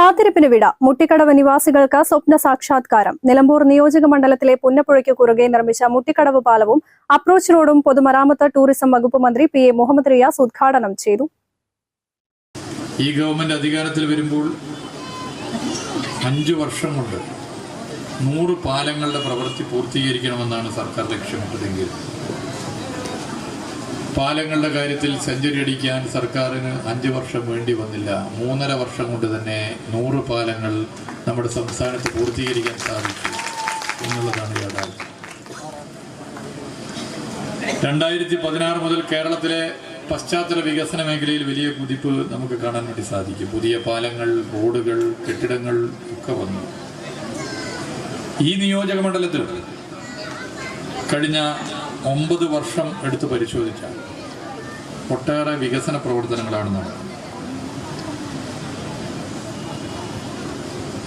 കാത്തിരിപ്പിന് വിട. മുട്ടിക്കടവ് നിവാസികൾക്ക് സ്വപ്ന സാക്ഷാത്കാരം. നിലമ്പൂർ നിയോജക മണ്ഡലത്തിലെ പുന്നപ്പുഴയ്ക്ക് കുറുകെ നിർമ്മിച്ച മുട്ടിക്കടവ് പാലവും അപ്രോച്ച് റോഡും പൊതുമരാമത്ത് ടൂറിസം വകുപ്പ് മന്ത്രി പി എ മുഹമ്മദ് റിയാസ് ഉദ്ഘാടനം ചെയ്തു. ഈ ഗവൺമെന്റ് അധികാരത്തിൽ വരുമ്പോൾ അഞ്ചു വർഷം കൊണ്ട് നൂറ് പാലങ്ങളുടെ പ്രവൃത്തി പൂർത്തീകരിക്കണമെന്നാണ് സർക്കാർ ലക്ഷ്യമിട്ടതെങ്കിൽ പാലങ്ങളുടെ കാര്യത്തിൽ സെഞ്ചുറി അടിക്കാൻ സർക്കാരിന് അഞ്ച് വർഷം വേണ്ടി വന്നില്ല. മൂന്നര വർഷം കൊണ്ട് തന്നെ നൂറ് പാലങ്ങൾ നമ്മുടെ സംസ്ഥാനത്ത് പൂർത്തീകരിക്കാൻ സാധിച്ചു എന്നുള്ളതാണ് യാഥാർത്ഥ്യം. രണ്ടായിരത്തി പതിനാറ് മുതൽ കേരളത്തിലെ പശ്ചാത്തല വികസന മേഖലയിൽ വലിയ കുതിപ്പ് നമുക്ക് കാണാൻ വേണ്ടി സാധിക്കും. പുതിയ പാലങ്ങൾ റോഡുകൾ കെട്ടിടങ്ങൾ ഒക്കെ വന്നു. ഈ നിയോജക മണ്ഡലത്തിൽ കഴിഞ്ഞ ഒമ്പത് വർഷം എടുത്ത് പരിശോധിച്ചാൽ ഒട്ടേറെ വികസന പ്രവർത്തനങ്ങളാണ് നടക്കുന്നത്.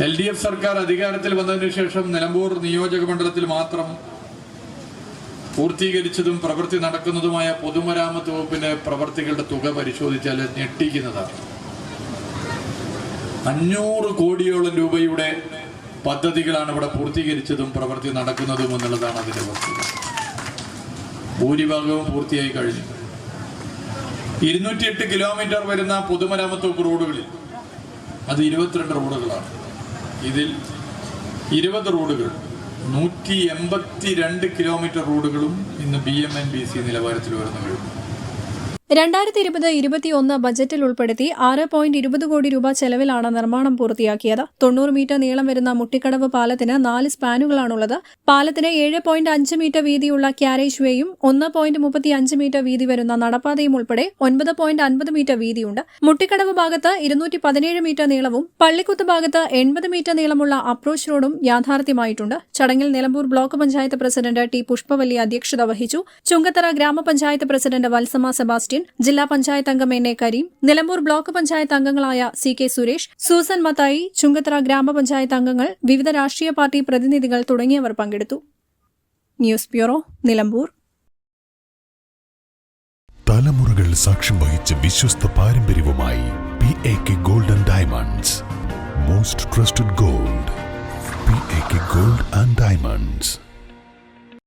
എൽ ഡി എഫ് സർക്കാർ അധികാരത്തിൽ വന്നതിന് ശേഷം നിലമ്പൂർ നിയോജക മണ്ഡലത്തിൽ മാത്രം പൂർത്തീകരിച്ചതും പ്രവൃത്തി നടക്കുന്നതുമായ പൊതുമരാമത്ത് വകുപ്പിന്റെ പ്രവർത്തികളുടെ തുക പരിശോധിച്ചാൽ ഞെട്ടിക്കുന്നതാണ്. അഞ്ഞൂറ് കോടിയോളം രൂപയുടെ പദ്ധതികളാണ് ഇവിടെ പൂർത്തീകരിച്ചതും പ്രവൃത്തി നടക്കുന്നതും എന്നുള്ളതാണ് അതിന്റെ വസ്തുത. ഭൂരിഭാഗവും പൂർത്തിയായി കഴിഞ്ഞു. ഇരുന്നൂറ്റിയെട്ട് കിലോമീറ്റർ വരുന്ന പൊതുമരാമത്ത് വകുപ്പ് റോഡുകളിൽ അത് ഇരുപത്തിരണ്ട് റോഡുകളാണ്. ഇതിൽ ഇരുപത് റോഡുകൾ നൂറ്റി എൺപത്തി രണ്ട് കിലോമീറ്റർ റോഡുകളും ഇന്ന് B M and B C നിലവാരത്തിൽ വരുന്നു കഴിഞ്ഞു രണ്ടായിരത്തി ഇരുപത് ഇരുപത്തിയൊന്ന് ബജറ്റിൽ ഉൾപ്പെടുത്തി ആറ് പോയിന്റ് ഇരുപത് കോടി രൂപ ചെലവിലാണ് നിർമ്മാണം പൂർത്തിയാക്കിയത്. തൊണ്ണൂറ് മീറ്റർ നീളം വരുന്ന മുട്ടിക്കടവ് പാലത്തിന് നാല് സ്പാനുകളാണുള്ളത്. പാലത്തിന് ഏഴ് പോയിന്റ് അഞ്ച് മീറ്റർ വീതിയുള്ള ക്യാരേജ് വേയും ഒന്ന് പോയിന്റ് മുപ്പത്തി അഞ്ച് മീറ്റർ വീതി വരുന്ന നടപ്പാതയും ഉൾപ്പെടെ ഒൻപത് പോയിന്റ് അൻപത് മീറ്റർ വീതിയുണ്ട്. മുട്ടിക്കടവ് ഭാഗത്ത് ഇരുന്നൂറ്റി പതിനേഴ് മീറ്റർ നീളവും പള്ളിക്കുത്ത് ഭാഗത്ത് എൺപത് മീറ്റർ നീളമുള്ള അപ്രോച്ച് റോഡും യാഥാർത്ഥ്യമായിട്ടുണ്ട്. ചടങ്ങിൽ Nilambur block panchayat president T. Pushpavalli അധ്യക്ഷത വഹിച്ചു. ചുങ്കത്തറ ഗ്രാമപഞ്ചായത്ത് പ്രസിഡന്റ് വത്സമ സെബാസ്റ്റ്യൻ ജില്ലാ പഞ്ചായത്ത് അംഗം N A Kareem Nilambur block panchayat അംഗങ്ങളായ C K Suresh Susan Mathai Chungathara gramapanchayat അംഗങ്ങൾ വിവിധ രാഷ്ട്രീയ പാർട്ടി പ്രതിനിധികൾ തുടങ്ങിയവർ പങ്കെടുത്തു. News bureau Nilambur. തലമുറകൾ സാക്ഷ്യം വഹിച്ച വിശ്വസ്ത പാരമ്പര്യവുമായി P A K golden diamonds most trusted gold P A K gold and diamonds